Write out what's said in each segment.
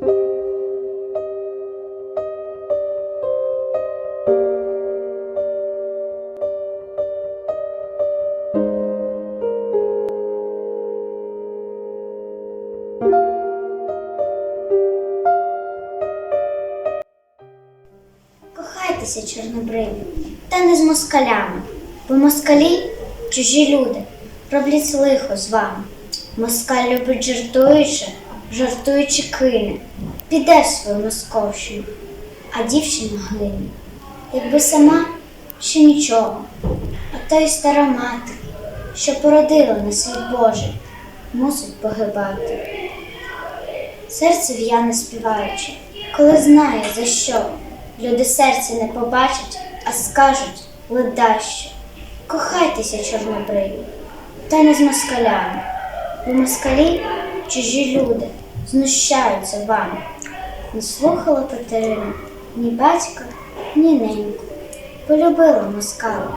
Кохайтеся, чорнобриві, та не з москалями, бо москалі чужі люди, роблять лихо з вами. Москаль любить жартуючи жартуючи кине, піде в свою московщину, а дівчина гине, якби сама ще нічого. А то й стара мати, що породила на світ Божий, мусить погибати. Серце в'яне співаючи, коли знає за що. Люди серця не побачать, а скажуть ледащо. Кохайтеся, чорнобриві, та не з москалями, бо москалі чужі люди знущаються вами. Не слухала Катерина ні батька, ні неньку. Полюбила москалок,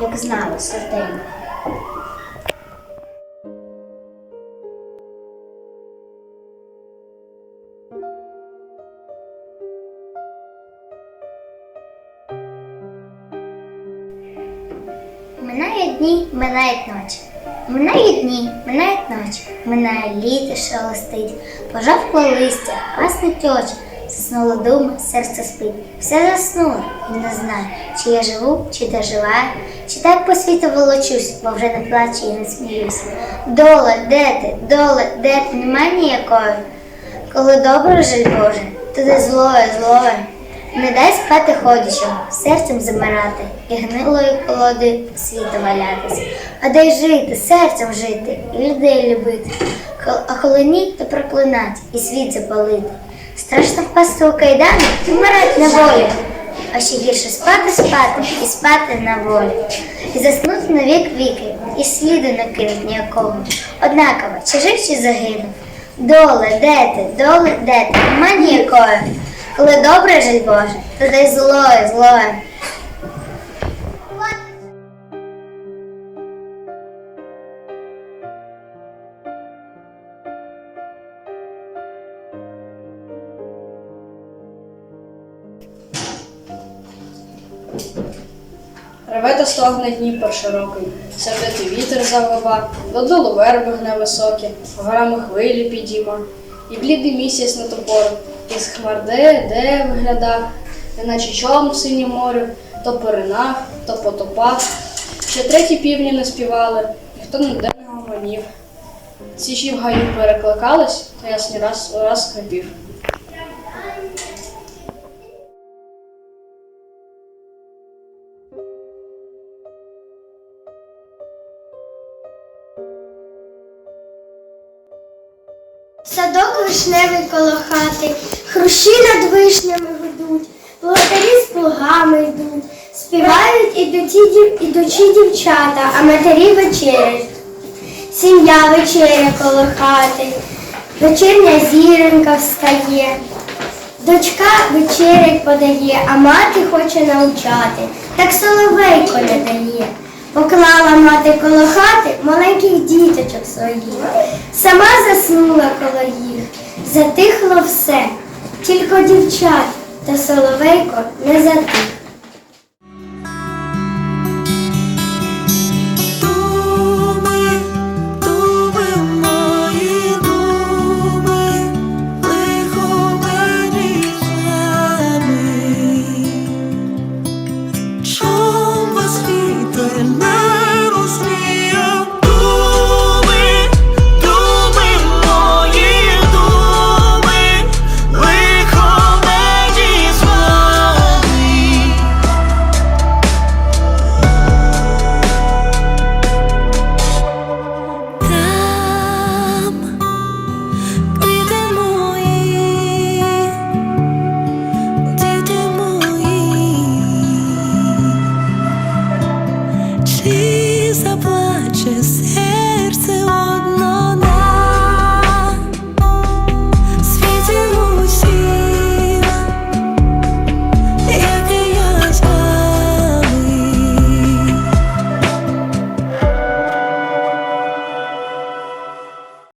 як знала серденько. Минають дні, минають ночі. Минають дні, минають ночі. Минає літо шелестить, пожавкло листя, гаснуть очі. Заснуло дума, серце спить. Все заснуло і не знаю, чи я живу, чи доживаю, чи так по світу волочусь, бо вже не плачу і не сміюсь. Доле, де ти, доле, де ти, нема ніякої. Коли добре жаль Боже, то де злое, злое. Не дай спати ходячому, серцем замирати і гнилою колодою світу валятись. А дай жити, серцем жити і людей любити. А коли ні, то проклинати і світ запалити. Страшно впасти у кайдани і вмирати на волі. А ще гірше спати, спати і спати на волі. І заснути на вік віки, і сліду не кинуть ніякого. Однаково, чи жив, чи загинув. Доле, де ти, доле, де ти, нема ніякої. Коли добре жаль Боже, то дай злое, злое. Реве та стогне Дніпр широкий, сердитий вітер завива, додолу верби гне високі, горами хвилі підійма, і блідий місяць на топору, із хмар де, де виглядав, неначе чолом в синє морю, то поринав, то потопав. Ще треті півні не співали, ніхто ніде не гомонів. Січі в гаю перекликались, та ясні раз раз скрипів. Садок вишневий коло хати, хрущі над вишнями гудуть, володарі з плугами йдуть, співають ідучі, ідучі дівчата, а матері вечерять. Сім'я вечеря коло хати, вечірня зіронька встає. Дочка вечерять подає, а мати хоче навчати, так соловейко не дає. Поклала мати коло хати маленьких діточок своїх, сама заснула коло їх, затихло все, тільки дівчат та соловейко не затих. precious